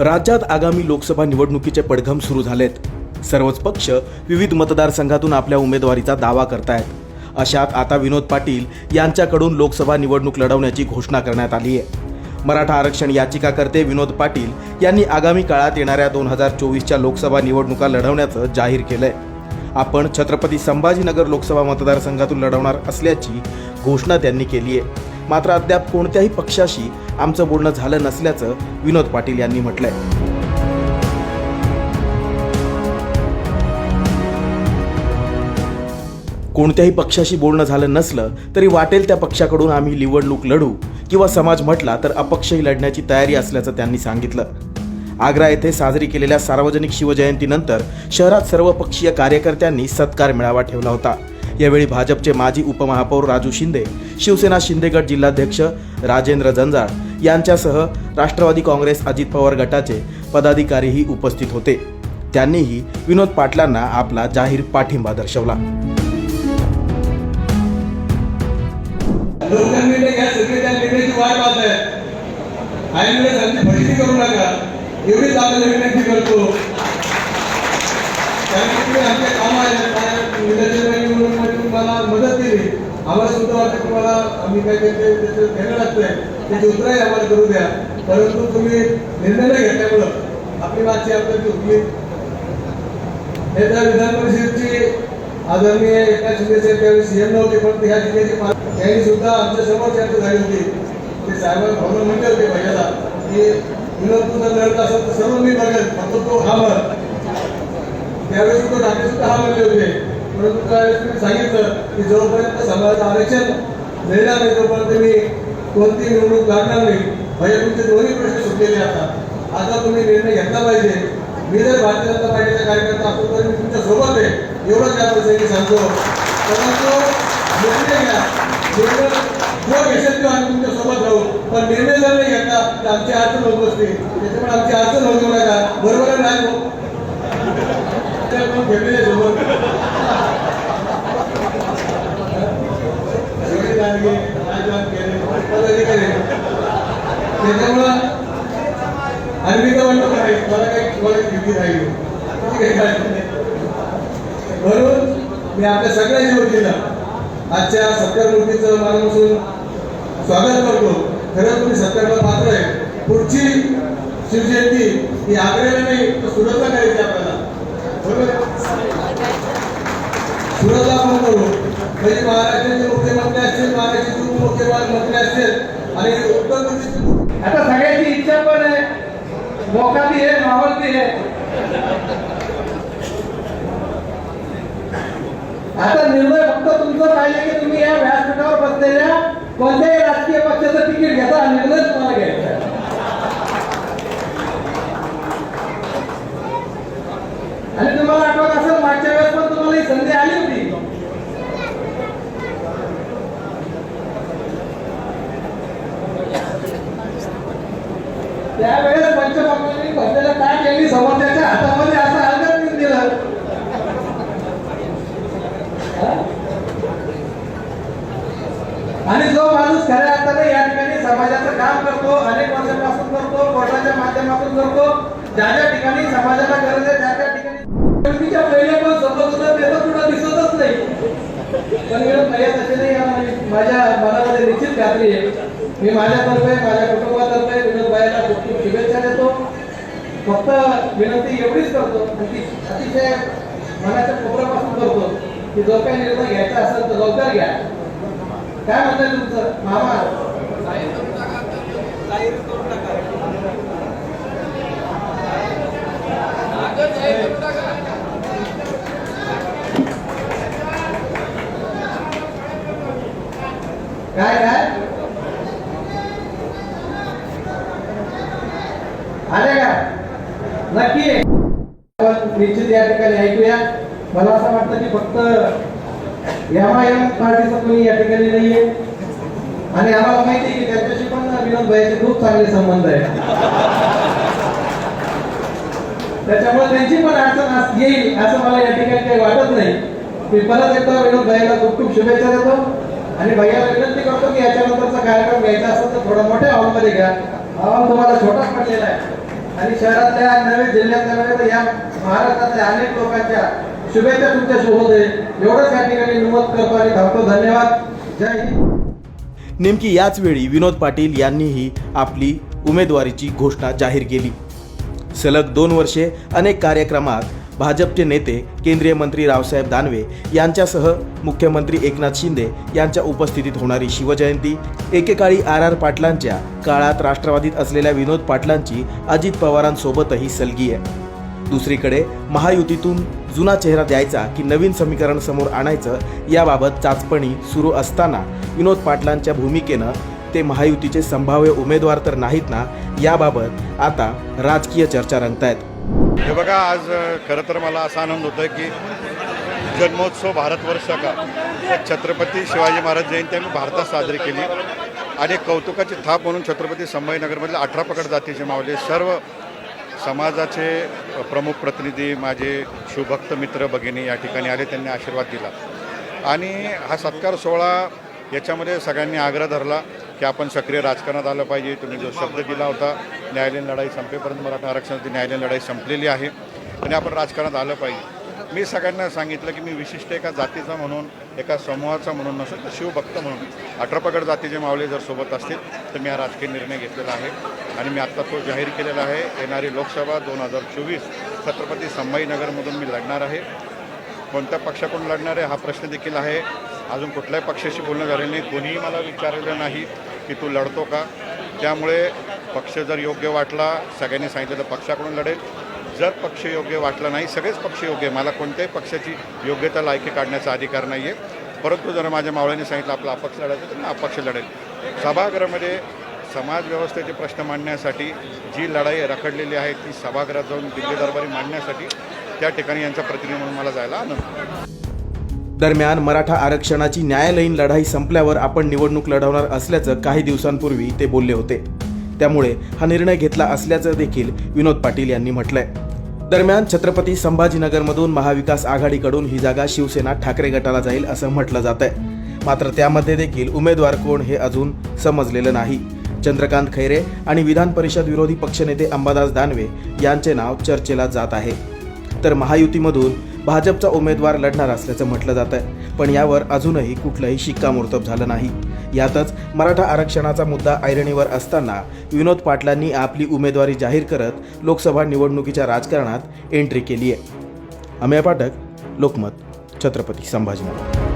राज्यात आगामी लोकसभा निवडणुकीचे पडघम सुरू झालेत. सर्वच पक्ष विविध मतदारसंघातून आपल्या उमेदवारीचा दावा करतायत. अशात आता विनोद पाटील यांच्याकडून लोकसभा निवडणूक लढवण्याची घोषणा करण्यात आली आहे. मराठा आरक्षण याचिकाकर्ते विनोद पाटील यांनी आगामी काळात येणाऱ्या दोन हजार चोवीसच्या लोकसभा निवडणुका लढवण्याचं जाहीर केलंय. आपण छत्रपती संभाजीनगर लोकसभा मतदारसंघातून लढवणार असल्याची घोषणा त्यांनी केली आहे. मात्र अद्याप कोणत्याही पक्षाशी आमचं बोलणं झालं नसल्याचं विनोद पाटील यांनी म्हटलंय. कोणत्याही पक्षाशी बोलणं झालं नसलं तरी वाटेल त्या पक्षाकडून आम्ही निवडणूक लढू किंवा समाज म्हटला तर अपक्षही लढण्याची तयारी असल्याचं त्यांनी सांगितलं. आग्रा येथे साजरी केलेल्या सार्वजनिक शिवजयंतीनंतर शहरात सर्वपक्षीय कार्यकर्त्यांनी सत्कार मेळावा ठेवला होता. यावेळी भाजपचे माजी उपमहापौर राजू शिंदे शिवसेना शिंदेगड जिल्हाध्यक्ष राजेंद्र जंजाळ यांच्यासह राष्ट्रवादी काँग्रेस अजित पवार गटाचे पदाधिकारीही उपस्थित होते. त्यांनीही विनोद पाटलांना आपला जाहीर पाठिंबा दर्शवला. करू नका. एवढीच आपल्याला विनंती करतो कारण की तुम्ही आमच्या कामात काय निदर्शनाने निवडणुकीमध्ये तुम्हाला मदत केली आम्हाला सुद्धा वाटतं तुम्हाला आम्ही काय ते त्याचं घ्यायला लागतंय. त्याची उत्तरही आम्हाला करू द्या. परंतु तुम्ही निर्णय न घेतल्यामुळं आपली मागची आपल्याची चुकली हे त्या विधान परिषदेची आदरणीय एकनाथ शिंदे साहेब त्यावेळी सीएम नव्हते पण ह्या जिल्ह्याचे त्यांनी सुद्धा आमच्यासमोर चर्चा झाली होती. ते साहेबांना भावना म्हणले होते पहिल्याला की विनोद तुझा लढत असेल तर सर्व मी बघेल फक्त तो हा म्हण त्यावेळी सुद्धा ठाकरे सुद्धा हा म्हणले होते. परंतु त्यावेळेस सांगितलं की जोपर्यंत समाजाचं आरक्षण मिळणार नाही तोपर्यंत मी कोणती निवडणूक लागणार नाही. म्हणजे तुमचे दोन्ही प्रश्न सुटलेले आता. आता तुम्ही निर्णय घेतला पाहिजे. मी जर भारतीय जनता पार्टीचा कार्यकर्ता असतो तर मी तुमच्यासोबत आहे. एवढंच या प्रसंगी सांगतो. परंतु निर्णय घ्या. निर्णय जो घेसेल तो आम्ही तुमच्यासोबत राहू. पण निर्णय जर नाही घेतला तर आमची अडचण होत असते त्याच्यामुळे आमची अडचण होत देऊ नका बरोबर आहे नाही भाऊ? त्या कोण ठेवलेले सोबत सगळे जाणगे, राजवान केले, पदाधिकारी. त्याच्यामुळं आणि मी तर म्हणतो काय मला काही तुम्हाला भीती नाही म्हणून मी आपल्या सगळ्यांच्या वतीनं आजच्या सत्कार मूर्तीचं मनापासून स्वागत करतो. खरं तुम्ही सत्कारला पात्र आहे. पुढची शिवजयंती ही आग्र्याला नाही तर सुरतला करायची आपल्याला बरोबर? सुरतला आपण करू. म्हणजे महाराष्ट्राचे मुख्यमंत्री असतील महाराष्ट्राचे उपमुख्यमंत्री असतील आणि उत्तर प्रदेशचे आता सगळ्यांची इच्छा पण आहे. मोका बी आहे माहोल बी आहे. आता निर्णय फक्त तुमचं पाहिजे की तुम्ही या व्यासपीठावर बसलेल्या कोणत्याही राजकीय पक्षाचं तिकीट घेता हा निर्णय तुम्हाला घ्यायचा आणि तुम्हाला आठवत असेल मागच्या वेळेस पण तुम्हाला ही संधी आली होती. त्यावेळेस पंचमहात्मांनी बसलेल्या ताट यांनी समोरच्याच्या हातामध्ये असं हलगत दिलं. आणि जो माणूस खऱ्या अर्थाने या ठिकाणी समाजाचं काम करतो अनेक वर्षांपासून करतो कोर्टाच्या माध्यमातून करतो ज्या ज्या ठिकाणी समाजाला गरज आहे त्या त्या ठिकाणी पहिले पण सोबत सुद्धा त्याचं कुठं दिसतच नाही. पण मिळत नाही तसे नाही माझ्या मनामध्ये निश्चित खात्री आहे. मी माझ्यातर्फे माझ्या कुटुंबातर्फे विनोद भाईला खूप खूप शुभेच्छा देतो. फक्त विनंती एवढीच करतो अतिशय मनाच्या कोपऱ्यापासून करतो की जो काही निर्णय घ्यायचा असेल तर लवकर घ्या. काय म्हणताय तुमचं? मामा? काय काय? आले का? नक्की. निश्चित या ठिकाणी ऐकूया. मला असं वाटतं की फक्त एमआयएम पार्टीचं कोणी या ठिकाणी नाहीये. आणि आम्हाला माहिती आहे की त्यांच्याशी पण विनोद भाईचे खूप चांगले संबंध आहे त्याच्यामुळे त्यांची पण अडचण येईल असं मला या ठिकाणी काही वाटत नाही. मी परत एकदा विनोद भाईला खूप खूप शुभेच्छा देतो. आणि भैयाला विनंती करतो की याच्यानंतरचा कार्यक्रम घ्यायचा असेल तर थोडा मोठ्या हॉलमध्ये घ्या. हॉल तुम्हाला छोटाच पडलेला आहे. आणि शहरातल्या नवे जिल्ह्यातल्या नव्हे तर या महाराष्ट्रातल्या अनेक लोकांच्या शुभेच्छा तुमच्यासोबत आहे एवढंच या ठिकाणी नमूद करतो आणि थांबतो. धन्यवाद. जय हिंद. नेमकी याच वेळी विनोद पाटील यांनीही आपली उमेदवारीची घोषणा जाहीर केली. सलग दोन वर्षे अनेक कार्यक्रमात भाजपचे नेते केंद्रीय मंत्री रावसाहेब दानवे यांच्यासह मुख्यमंत्री एकनाथ शिंदे यांच्या उपस्थितीत होणारी शिवजयंती एकेकाळी आर आर पाटलांच्या काळात राष्ट्रवादीत असलेल्या विनोद पाटलांची अजित पवारांसोबतही सलगी आहे. दुसरीकडे महायुतीतून जुना चेहरा द्यायचा की नवीन समीकरण समोर आणायचं याबाबत चाचपणी सुरू असताना विनोद पाटलांच्या भूमिकेनं ते महायुतीचे संभाव्य उमेदवार तर नाहीत ना याबाबत आता राजकीय चर्चा रंगतायत. हे बघा आज खरं तर मला असा आनंद होतो आहे की जन्मोत्सव भारतवर्ष का छत्रपती शिवाजी महाराज जयंती आम्ही भारतात साजरी केली. आणि कौतुकाची थाप म्हणून छत्रपती संभाजीनगरमधले अठरा पकड जातीचे मावले सर्व समाजाचे प्रमुख प्रतिनिधी माझे शिवभक्त मित्र भगिनी या ठिकाणी आले त्यांनी आशीर्वाद दिला. आणि हा सत्कार सोहळा याच्यामध्ये सगळ्यांनी आग्रह धरला. की आपण सक्रिय राजकारणात आलं पाहिजे. तुम्ही जो शब्द दिला होता न्यायालयीन लढाई संपेपर्यंत मराठा आरक्षणाची न्यायालयीन लढाई संपलेली आहे आणि आपण राजकारणात आलं पाहिजे. मी सगळ्यांना सांगितलं की मी विशिष्ट एका जातीचा म्हणून एका समूहाचा म्हणून नसून तर शिवभक्त म्हणून. अठरापगड जातीचे मावळे जर सोबत असतील तर मी हा राजकीय निर्णय घेतलेला आहे. आणि मी आत्ता तो जाहीर केलेला आहे. येणारी लोकसभा दोन हजार चोवीस छत्रपती संभाजीनगरमधून मी लढणार आहे. कोणत्या पक्षाकडून लढणार आहे हा प्रश्न देखील आहे. अजून कुठल्याही पक्षाशी बोलणं झालेलं नाही. कोणीही मला विचारलेलं नाही. की तू लढतो का? त्यामुळे पक्ष जर योग्य वाटला सगळ्यांनी सांगितलं तर पक्षाकडून लढेल. जर पक्ष योग्य वाटला नाही सगळेच पक्ष योग्य आहे. मला कोणत्याही पक्षाची योग्यता लायकी काढण्याचा अधिकार नाही आहे परंतु जर माझ्या मावळ्यांनी सांगितलं आपला अपक्ष लढायचं तर मी अपक्ष लढेल. सभागृहामध्ये समाजव्यवस्थेचे प्रश्न मांडण्यासाठी जी लढाई रखडलेली आहे ती सभागृहात जाऊन दिल्ली दरबारी मांडण्यासाठी त्या ठिकाणी यांचा प्रतिनिधी म्हणून मला जायला आनंद दरम्यान मराठा आरक्षणाची न्यायालयीन लढाई संपल्यावर आपण निवडणूक लढवणार असल्याचं काही दिवसांपूर्वी ते बोलले होते. त्यामुळे हा निर्णय घेतला असल्याचं देखील विनोद पाटील यांनी म्हटलंय. दरम्यान छत्रपती संभाजीनगरमधून महाविकास आघाडीकडून ही जागा शिवसेना ठाकरे गटाला जाईल असं म्हटलं जात आहे मात्र त्यामध्ये देखील उमेदवार कोण हे अजून समजलेलं नाही. चंद्रकांत खैरे आणि विधान परिषद विरोधी पक्षनेते अंबादास दानवे यांचे नाव चर्चेला जात आहे. तर महायुतीमधून भाजपचा उमेदवार लढणार असल्याचं म्हटलं जात आहे पण यावर अजूनही कुठलंही शिक्कामोर्तब झालं नाही. यातच मराठा आरक्षणाचा मुद्दा ऐरणीवर असताना विनोद पाटलांनी आपली उमेदवारी जाहीर करत लोकसभा निवडणुकीच्या राजकारणात एंट्री केली आहे अमेय पाठक लोकमत छत्रपती संभाजीनगर.